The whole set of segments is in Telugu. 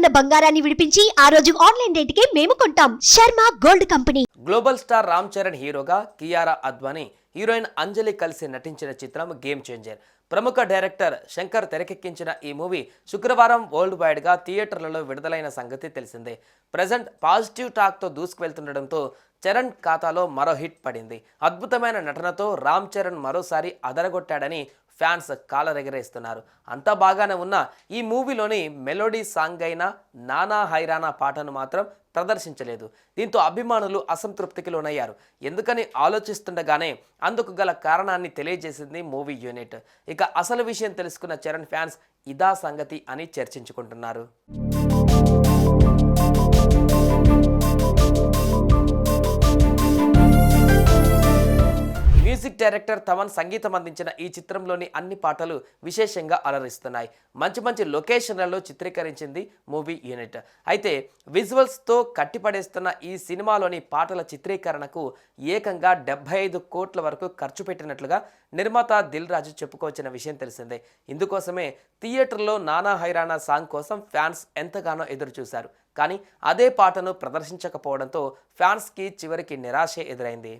ఉన్న బంగారాన్ని విడిపించి ఆ రోజు ఆన్లైన్ రేటుకే మేము కొంటాం. Sharma gold company. Global star Ram Charan హీరోగా కియారా అద్వానీ హీరోయిన్ అంజలి కలిసి నటించిన చిత్రం గేమ్ చేంజర్ ప్రముఖ డైరెక్టర్ శంకర్ తెరకెక్కించిన ఈ మూవీ శుక్రవారం వరల్డ్ వైడ్గా థియేటర్లలో విడుదలైన సంగతి తెలిసిందే. ప్రజెంట్ పాజిటివ్ టాక్తో దూసుకువెళ్తుండటంతో చరణ్ ఖాతాలో మరో హిట్ పడింది. అద్భుతమైన నటనతో రామ్ చరణ్ మరోసారి అదరగొట్టాడని ఫ్యాన్స్ కాలరెగరేస్తున్నారు. అంతా బాగానే ఉన్న ఈ మూవీలోని మెలోడీ సాంగ్ అయిన నానా హైరానా పాటను మాత్రం ప్రదర్శించలేదు. దీంతో అభిమానులు అసంతృప్తికి లోనయ్యారు. ఎందుకని ఆలోచిస్తుండగానే అందుకు గల కారణాన్ని తెలియజేసింది మూవీ యూనిట్. ఇక అసలు విషయం తెలుసుకున్న చరణ్ ఫ్యాన్స్ ఇదా సంగతి అని చర్చించుకుంటున్నారు. మ్యూజిక్ డైరెక్టర్ తమన్ సంగీతం అందించిన ఈ చిత్రంలోని అన్ని పాటలు విశేషంగా అలరిస్తున్నాయి. మంచి మంచి లొకేషన్లలో చిత్రీకరించింది మూవీ యూనిట్. అయితే విజువల్స్తో కట్టిపడేస్తున్న ఈ సినిమాలోని పాటల చిత్రీకరణకు ఏకంగా డెబ్బై ఐదు కోట్ల వరకు ఖర్చు పెట్టినట్లుగా నిర్మాత దిల్ రాజు చెప్పుకోవచ్చిన విషయం తెలిసిందే. ఇందుకోసమే థియేటర్లో నానా హైరానా సాంగ్ కోసం ఫ్యాన్స్ ఎంతగానో ఎదురుచూశారు. కానీ అదే పాటను ప్రదర్శించకపోవడంతో ఫ్యాన్స్కి చివరికి నిరాశే ఎదురైంది.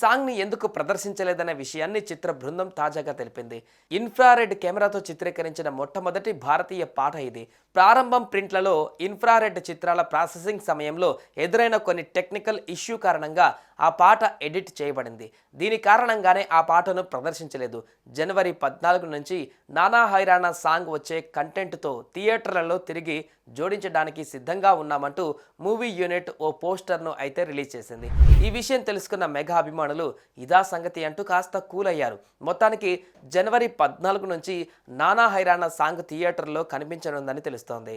సాంగ్ని ఎందుకు ప్రదర్శించలేదనే విషయాన్ని చిత్ర బృందం తాజాగా తెలిపింది. ఇన్ఫ్రారెడ్ కెమెరాతో చిత్రీకరించిన మొట్టమొదటి భారతీయ పాట ఇది. ప్రారంభం ప్రింట్లలో ఇన్ఫ్రారెడ్ చిత్రాల ప్రాసెసింగ్ సమయంలో ఎదురైన కొన్ని టెక్నికల్ ఇష్యూ కారణంగా ఆ పాట ఎడిట్ చేయబడింది. దీని కారణంగానే ఆ పాటను ప్రదర్శించలేదు. జనవరి పద్నాలుగు నుంచి నానా హైరాణా సాంగ్ వచ్చే కంటెంట్తో థియేటర్లలో తిరిగి జోడించడానికి సిద్ధంగా ఉన్నామంటూ మూవీ యూనిట్ ఓ పోస్టర్ను అయితే రిలీజ్ చేసింది. ఈ విషయం తెలుసుకున్న మెగా అభిమానులు ఇదా సంగతి అంటూ కాస్త కూల్ అయ్యారు. మొత్తానికి జనవరి పద్నాలుగు నుంచి నానా హైరాణా సాంగ్ థియేటర్లో కనిపించనుందని తెలుస్తోంది.